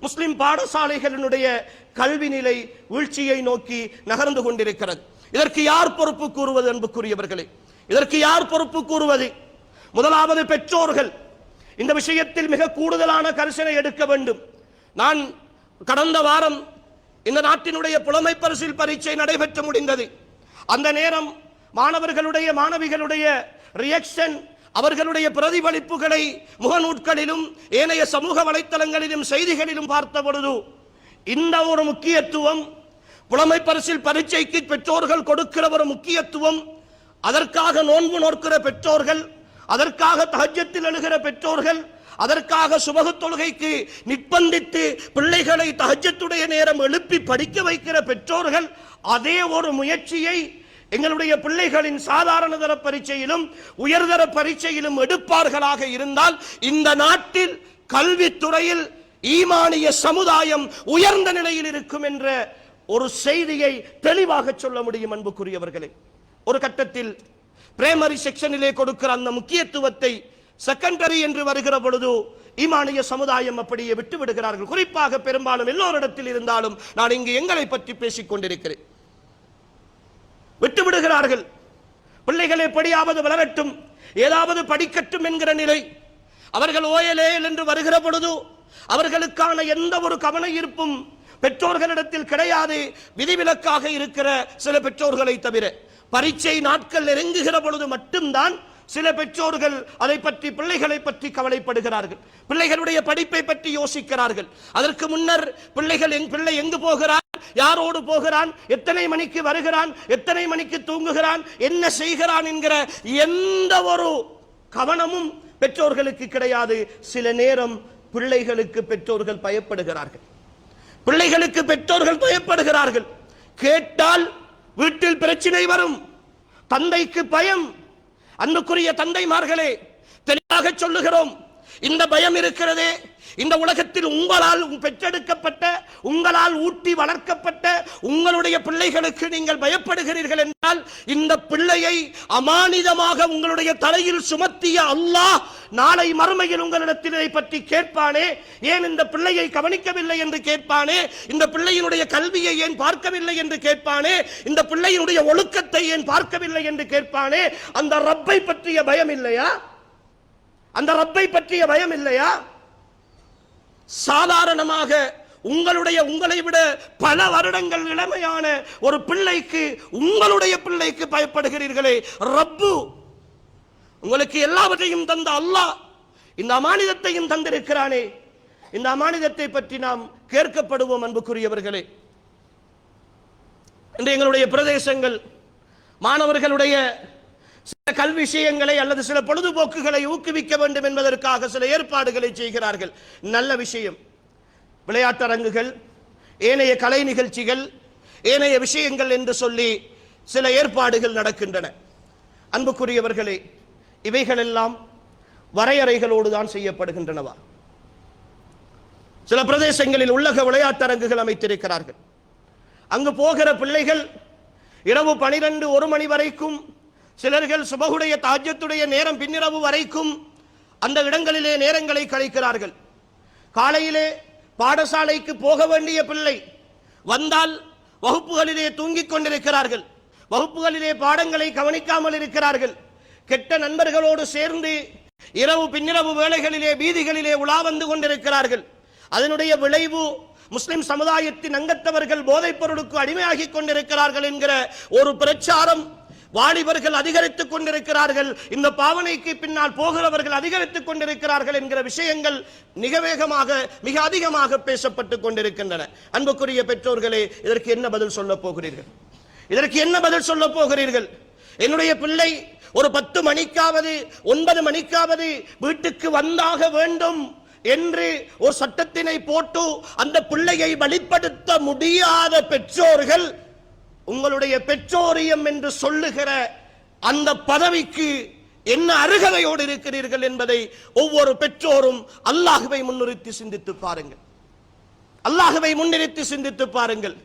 முஸ்லிம் பாடசாலைகளினுடைய கல்வி நிலை வீழ்ச்சியை நோக்கி நகர்ந்து கொண்டிருக்கிறது. இதற்கு யார் பொறுப்பு கூறுவது அன்புக்குரியவர்களே? இதற்கு யார் பொறுப்பு கூறுவது? முதலாவது பெற்றோர்கள். இந்த விஷயத்தில் மிக கூடுதலான கரிசனை எடுக்க வேண்டும். நான் கடந்த வாரம் இந்த நாட்டினுடைய புலமை பரிசில் பரீட்சை நடைபெற்று முடிந்தது. அந்த நேரம் மாணவர்களுடைய மாணவிகளுடைய ரியாக்ஷன் அவர்களுடைய பிரதிபலிப்புகளை முகநூட்களிலும் ஏனைய சமூக வலைத்தளங்களிலும் செய்திகளிலும் பார்த்த பொழுது இந்த ஒரு முக்கியத்துவம் புலமை பரிசில் பரீட்சைக்கு பெற்றோர்கள் கொடுக்கிற ஒரு முக்கியத்துவம் அதற்காக நோன்பு நோக்கிற பெற்றோர்கள் அதற்காக தகஜத்தில் எழுகிற பெற்றோர்கள் அதற்காக சுபகு தொழுகைக்கு நிர்பந்தித்து பிள்ளைகளை தஹஜத்துடைய நேரம் எழுப்பி படிக்க வைக்கிற பெற்றோர்கள் அதே ஒரு முயற்சியை எங்களுடைய பிள்ளைகளின் சாதாரண தர பரீட்சையிலும் உயர்தர பரீட்சையிலும் எடுப்பார்களாக இருந்தால் இந்த நாட்டில் கல்வித்துறையில் ஈமானிய சமுதாயம் உயர்ந்த நிலையில் இருக்கும் என்ற ஒரு செய்தியை தெளிவாக சொல்ல முடியும் அன்புக்குரியவர்களே. ஒரு கட்டத்தில் பிரைமரி செக்ஷனிலே கொடுக்கிற அந்த முக்கியத்துவத்தை செகண்டரி என்று வருகிற பொழுது ஈமானிய சமுதாயம் அப்படியே விட்டு விடுகிறார்கள் குறிப்பாக பெரும்பாலும் எல்லோரிடத்தில் இருந்தாலும் நான் இங்கு எங்களை பற்றி பேசிக் கொண்டிருக்கிறேன். விட்டு பிள்ளைகள் எப்படியாவது வளரட்டும் ஏதாவது படிக்கட்டும் என்கிற நிலை. அவர்கள் ஓயலேல் என்று வருகிற பொழுது அவர்களுக்கான எந்த ஒரு கவன ஈர்ப்பும் பெற்றோர்களிடத்தில் கிடையாது. விதிவிலக்காக இருக்கிற சில பெற்றோர்களை தவிர பரீட்சை நாட்கள் நெருங்குகிற பொழுது மட்டும்தான் சில பெற்றோர்கள் அதை பற்றி பிள்ளைகளை பற்றி கவலைப்படுகிறார்கள். பிள்ளைகளுடைய படிப்பை பற்றி யோசிக்கிறார்கள். அதற்கு முன்னர் பிள்ளைகள் எங் பிள்ளை எங்கு போகிறார்? யாரோடு போகிறான்? எத்தனை மணிக்கு வருகிறான்? எத்தனை மணிக்கு தூங்குகிறான்? என்ன செய்கிறான் என்கிற எந்த ஒரு கவனமும் பெற்றோர்களுக்கு கிடையாது. சில நேரம் பிள்ளைகளுக்கு பெற்றோர்கள் பயப்படுகிறார்கள். பிள்ளைகளுக்கு பெற்றோர்கள் பயப்படுகிறார்கள். கேட்டால் வீட்டில் பிரச்சனை வரும். தந்தைக்கு பயம். அன்புக்குரிய தந்தைமார்களே தெளிவாக சொல்லுகிறோம். இந்த பயம் இருக்கிறதே. இந்த உலகத்தில் உங்களால் பெற்றெடுக்கப்பட்ட உங்களால் ஊட்டி வளர்க்கப்பட்ட உங்களுடைய பிள்ளைகளுக்கு நீங்கள் பயப்படுகிறீர்கள் என்றால் இந்த பிள்ளையை அமானிதமாக உங்களுடைய தலையில் சுமத்திய அல்லாஹ் நாளை மறுமையில் உங்களிடத்தில் இதை பற்றி கேட்பானே. ஏன் இந்த பிள்ளையை கவனிக்கவில்லை என்று கேட்பானே? இந்த பிள்ளையினுடைய கல்வியை ஏன் பார்க்கவில்லை என்று கேட்பானே? இந்த பிள்ளையினுடைய ஒழுக்கத்தை ஏன் பார்க்கவில்லை என்று கேட்பானே? அந்த ரப்பை பற்றிய பயம் இல்லையா? அந்த ரப்பை பற்றிய பயம் இல்லையா? சாதாரணமாக உங்களுடைய உங்களை விட பல வருடங்கள் இளமையான ஒரு பிள்ளைக்கு உங்களுடைய பிள்ளைக்கு பயப்படுகிறீர்களே ரப்பு உங்களுக்கு எல்லாவற்றையும் தந்த அல்லாஹ் இந்த அமானிதத்தையும் தந்திருக்கிறானே. இந்த அமானிதத்தை பற்றி நாம் கேட்கப்படுவோம் அன்புக்குரியவர்களே. இன்று எங்களுடைய பிரதேசங்கள் மாணவர்களுடைய சில கல்விஷயங்களை அல்லது சில பொழுதுபோக்குகளை ஊக்குவிக்க வேண்டும் என்பதற்காக சில ஏற்பாடுகளை செய்கிறார்கள். நல்ல விஷயம். விளையாட்டரங்குகள் ஏனைய கலை நிகழ்ச்சிகள் ஏனைய விஷயங்கள் என்று சொல்லி சில ஏற்பாடுகள் நடக்கின்றன. அன்புக்குரியவர்களே இவைகளெல்லாம் வரையறைகளோடு தான் செய்யப்படுகின்றனவா? சில பிரதேசங்களில் உள்ளக விளையாட்டரங்குகள் அமைத்திருக்கிறார்கள். அங்கு போகிற பிள்ளைகள் இரவு பனிரெண்டு ஒரு மணி வரைக்கும் சிலர்கள் சுபகுடைய தாஜ்யத்துடைய நேரம் பின்னிரவு வரைக்கும் அந்த இடங்களிலே நேரங்களை கழிக்கிறார்கள். காலையிலே பாடசாலைக்கு போக வேண்டிய பிள்ளை வந்தால் வகுப்புகளிலே தூங்கிக் கொண்டிருக்கிறார்கள். வகுப்புகளிலே பாடங்களை கவனிக்காமல் இருக்கிறார்கள். கெட்ட நண்பர்களோடு சேர்ந்து இரவு பின்னிரவு வேளைகளிலே வீதிகளிலே உலா வந்து கொண்டிருக்கிறார்கள். அதனுடைய விளைவு முஸ்லிம் சமுதாயத்தின் அங்கத்தவர்கள் போதைப் பொருளுக்கு அடிமையாகி கொண்டிருக்கிறார்கள் என்கிற ஒரு பிரச்சாரம் வாலிபர்கள் அதிகரித்துக் கொண்டிருக்கிறார்கள். இந்த பாவனைக்கு பின்னால் போகிறவர்கள் அதிகரித்துக் கொண்டிருக்கிறார்கள் என்கிற விஷயங்கள் மிக வேகமாக மிக அதிகமாக பேசப்பட்டுக் கொண்டிருக்கின்றன. அன்புக்குரிய பெற்றோர்களே இதற்கு என்ன பதில் சொல்ல போகிறீர்கள்? இதற்கு என்ன பதில் சொல்ல போகிறீர்கள்? என்னுடைய பிள்ளை ஒரு பத்து மணிக்காவது ஒன்பது மணிக்காவது வீட்டுக்கு வந்தாக வேண்டும் என்று ஒரு சட்டத்தினை போட்டு அந்த பிள்ளையை வழிப்படுத்த முடியாத பெற்றோர்கள் உங்களுடைய பெற்றோரியம் என்று சொல்லுகிற அந்த பதவிக்கு என்ன அருகதையோடு இருக்கிறீர்கள் என்பதை ஒவ்வொரு பெற்றோரும் அல்லாஹுவை முன்னிறுத்தி சிந்தித்து பாருங்கள். அல்லாஹுவை முன்னிறுத்தி சிந்தித்து பாருங்கள்.